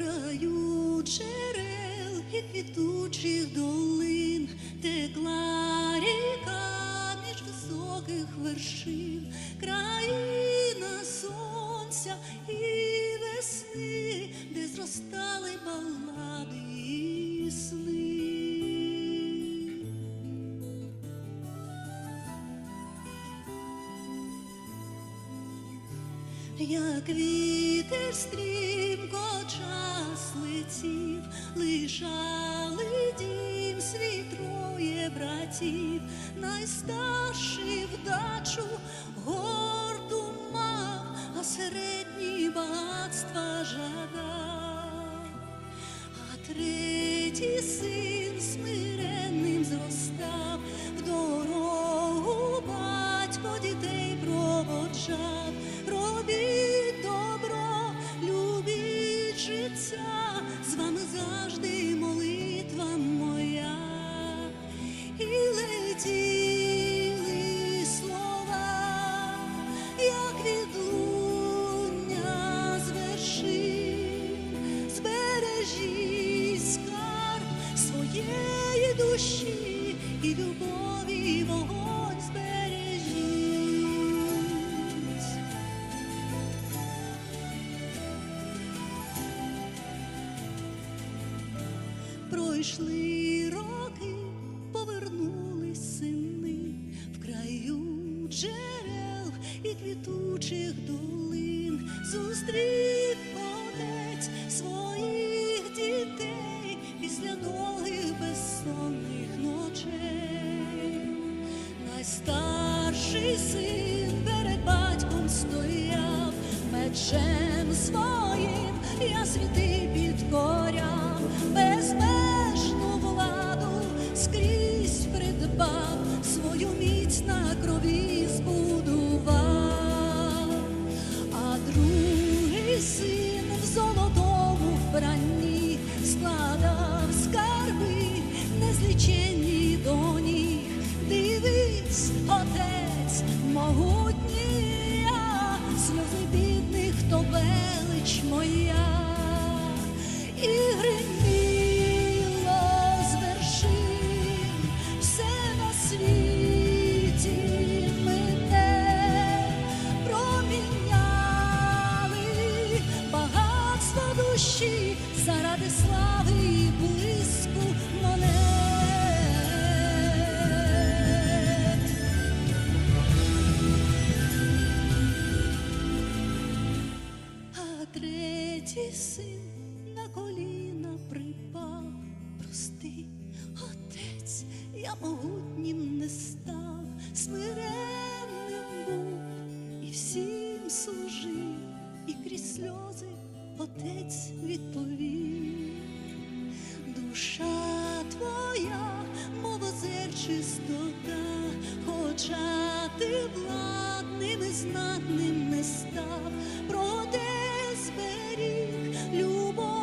краю джерел і квітучих долин текла ріка між високих вершин, країна сонця і весни, де зростали балади і сни. Як вітер стрімко найстарший вдачу душі і любові вогонь збережіть. Пройшли роки, повернулись сини в краю джерел і квітучих долин. Зустрів мечем своїм я світи підкорям, безмежну владу скрізь придбав, душі заради слави і блиску монет. А третій син на коліна припав, прости, отець, я могутнім не став, смиренним отець відповів. Душа твоя, мов озер чистота, хоча ти владним і знатним не став, проте зберіг любов